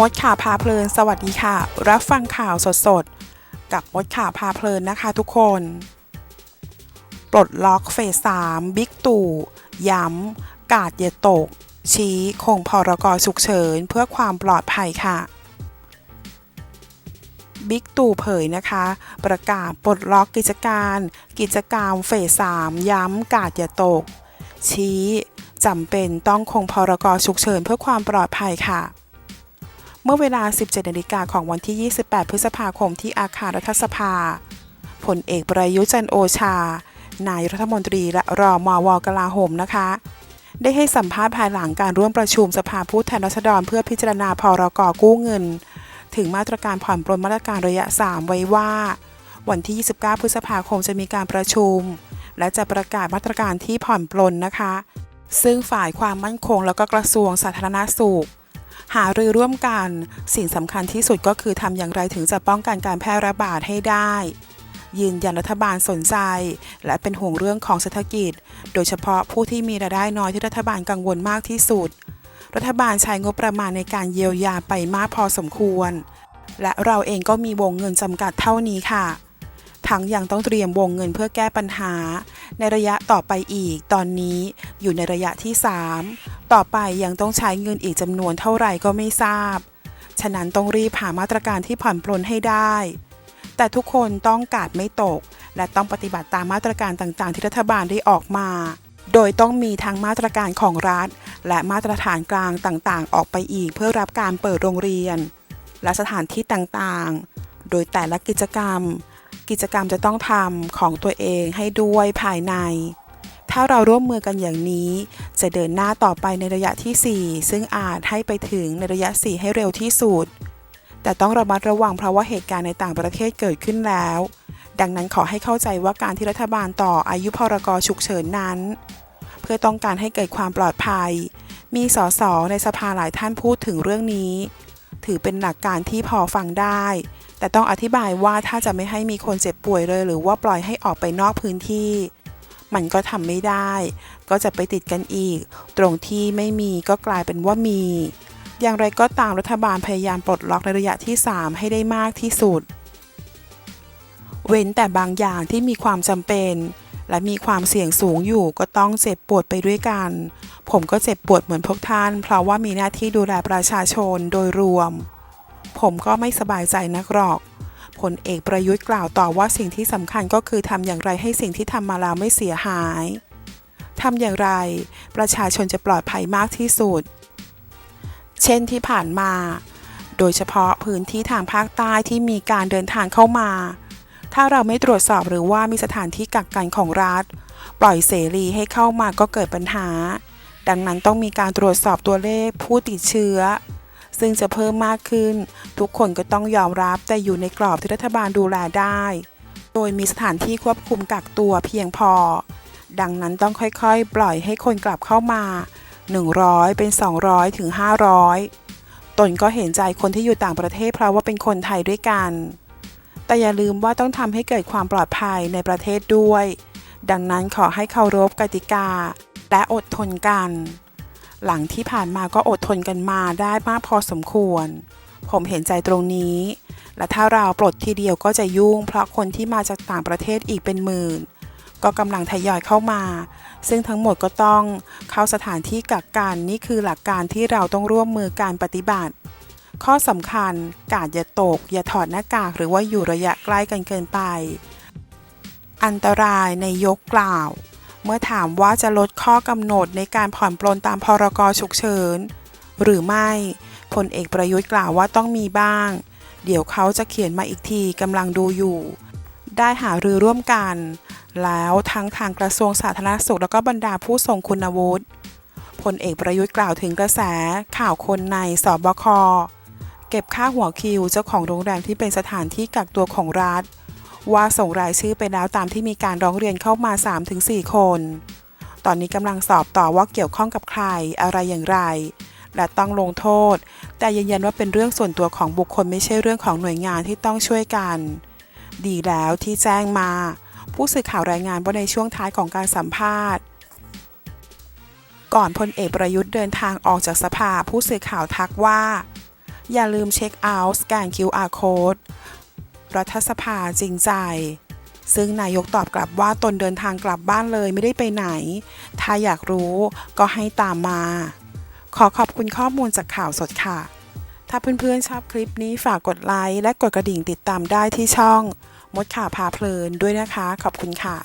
มดข่าวพาเพลิน สวัสดีค่ะ รับฟังข่าวสดๆ กับมดข่าวพาเพลินนะคะทุกคน ปลดล็อกเฟส3บิ๊กตู่ ย้ำ กาดอย่าตก ชี้คงพรกฉุกเฉินเพื่อความปลอดภัยค่ะบิ๊กตู่เผยนะคะ ประกาศปลดล็อกกิจการ กิจกรรมเฟส3ย้ำกาดอย่าตก ชี้จำเป็นต้องคงพรกฉุกเฉินเพื่อความปลอดภัยค่ะ เมื่อเวลา 17นาฬิกาของวันที่ 28 พฤษภาคมที่อาคารรัฐสภา ผลเอกประยุจันโอชา นายรัฐมนตรีและรอมวกลาโหมนะคะ ได้ให้สัมภาษณ์ภายหลังการร่วมประชุมสภาผู้แทนราษฎรเพื่อพิจารณาพรกกู้เงิน ถึงมาตรการผ่อนปลนมาตรการระยะ 3 ไว้ว่า วันที่ 29 พฤษภาคมจะมีการประชุม และจะประกาศมาตรการที่ผ่อนปลนนะคะ ซึ่งฝ่ายความมั่นคงแล้วก็กระทรวงสาธารณสุข หารือร่วมกัน สิ่งสำคัญที่สุดก็คือทำอย่างไรถึงจะป้องกันการแพร่ระบาดให้ได้ ยืนยันรัฐบาลสนใจ และเป็นห่วงเรื่องของเศรษฐกิจ โดยเฉพาะผู้ที่มีรายได้น้อยที่รัฐบาลกังวลมากที่สุด รัฐบาลใช้งบประมาณในการเยียวยาไปมากพอสมควร และเราเองก็มีวงเงินจำกัดเท่านี้ค่ะ ทั้งยังต้องเตรียมวงเงินเพื่อแก้ปัญหา ในระยะต่อไปอีก ตอนนี้อยู่ในระยะที่ 3 ต่อไปยังต้องใช้เงินอีกจำนวนเท่าไหร่ก็ไม่ทราบ ฉะนั้นต้องรีบหามาตรการที่ผ่อนปลนให้ได้ แต่ทุกคนต้องกาดไม่ตก และต้องปฏิบัติตามมาตรการต่างๆ ที่รัฐบาลได้ออกมา โดยต้องมีทั้งมาตรการของรัฐ และมาตรฐานกลางต่างๆ ออกไปอีกเพื่อรับการเปิดโรงเรียน และสถานที่ต่างๆ โดยแต่ละกิจกรรม กิจกรรมจะต้องทำของตัวเองให้ด้วยภายใน ถ้าเราร่วมมือกันอย่างนี้ จะเดินหน้าต่อไปในระยะที่ 4 ซึ่งอาจให้ไปถึงในระยะ 4 ให้เร็วที่สุด แต่ต้องระมัดระวังเพราะว่าเหตุการณ์ในต่างประเทศเกิดขึ้นแล้ว ดังนั้นขอให้เข้าใจว่าการที่รัฐบาลต่ออายุพรกฉุกเฉินนั้น เพื่อต้องการให้เกิดความปลอดภัย มีสสในสภาหลายท่านพูดถึงเรื่องนี้ ถือเป็นหลักการที่พอฟังได้ แต่ต้องอธิบายว่าถ้าจะไม่ให้มีคนเจ็บป่วยเลย หรือว่าปล่อยให้ออกไปนอกพื้นที่ มันก็ทำไม่ได้ ก็จะไปติดกันอีก ตรงที่ไม่มีก็กลายเป็นว่ามี อย่างไรก็ตามรัฐบาลพยายามปลดล็อกในระยะที่ 3 ให้ได้มากที่สุด เว้นแต่บางอย่างที่มีความจำเป็น และมีความเสี่ยงสูงอยู่ก็ต้องเจ็บปวดไปด้วยกัน ผมก็เจ็บปวดเหมือนพวกท่าน เพราะว่ามีหน้าที่ดูแลประชาชนโดยรวม ผมก็ไม่สบายใจนักหรอกผลเอกประยุทธ์กล่าวต่อว่าสิ่งที่สำคัญก็คือทำอย่างไรให้สิ่งที่ทำมาแล้วไม่เสียหายทำอย่างไร ประชาชนจะปลอดภัยมากที่สุด เช่นที่ผ่านมา โดยเฉพาะพื้นที่ทางภาคใต้ที่มีการเดินทางเข้ามา ถ้าเราไม่ตรวจสอบหรือว่ามีสถานที่กักกันของรัฐ ปล่อยเสรีให้เข้ามาก็เกิดปัญหา ดังนั้นต้องมีการตรวจสอบตัวเลขผู้ติดเชื้อ ซึ่งจะเพิ่มมากขึ้น ทุกคนก็ต้องยอมรับแต่อยู่ในกรอบที่รัฐบาลดูแลได้ โดยมีสถานที่ควบคุมกักตัวเพียงพอ ดังนั้นต้องค่อยๆ ปล่อยให้คนกลับเข้ามา 100 เป็น 200 ถึง 500 ตนก็เห็นใจคนที่อยู่ต่างประเทศเพราะว่าเป็นคนไทยด้วยกัน แต่อย่าลืมว่าต้องทำให้เกิดความปลอดภัยในประเทศด้วย ดังนั้นขอให้เคารพกติกา และอดทนกัน หลังที่ผ่านมาก็อดทนกันมาได้มากพอสมควร ผมเห็นใจตรงนี้ และถ้าเราปลดทีเดียวก็จะยุ่ง เพราะคนที่มาจากต่างประเทศอีกเป็นหมื่น ก็กำลังทยอยเข้ามา ซึ่งทั้งหมดก็ต้องเข้าสถานที่กักกันนี่คือหลักการที่เราต้องร่วมมือการปฏิบัติ ข้อสำคัญกาดอย่าตก อย่าถอดหน้ากากหรือว่าอยู่ระยะใกล้กันเกินไป อันตรายในยกกล่าว เมื่อถามว่าจะลดข้อกำหนดในการผ่อนปลนตามพรกฉุกเฉิน หรือไม่พลเอกประยุทธ์กล่าวว่าต้องมีบ้าง เดี๋ยวเขาจะเขียนมาอีกทีกำลังดูอยู่ ได้หารือร่วมกัน แล้วทั้งทางกระทรวงสาธารณสุขแล้วก็บรรดาผู้ทรงคุณวุฒิพลเอกประยุทธ์กล่าวถึงกระแสข่าวคนในสบคเก็บค่าหัวคิวเจ้าของโรงแรมที่เป็นสถานที่กักตัวของรัฐ ว่าส่งรายชื่อไปแล้วตามที่มีการร้องเรียนเข้ามา 3-4 คน ตอนนี้กำลังสอบต่อว่าเกี่ยวข้องกับใครอะไรอย่างไร และต้องลงโทษ แต่ยืนยันว่าเป็นเรื่องส่วนตัวของบุคคลไม่ใช่เรื่องของหน่วยงานที่ต้องช่วยกัน ดีแล้วที่แจ้งมา ผู้สื่อข่าวรายงานว่าในช่วงท้ายของการสัมภาษณ์ก่อนพลเอกประยุทธ์เดินทางออกจากสภาผู้สื่อข่าวทักว่า อย่าลืมเช็คเอาท์สแกน QR code รัฐสภาจริงใจ ซึ่งนายกตอบกลับว่าตนเดินทางกลับบ้านเลยไม่ได้ไปไหน ถ้าอยากรู้ก็ให้ตามมา ขอขอบคุณข้อมูลจากข่าวสดค่ะ ถ้าเพื่อนๆชอบคลิปนี้ฝากกดไลค์และกดกระดิ่งติดตามได้ที่ช่อง มดข่าวพาเพลินด้วยนะคะ ขอบคุณค่ะ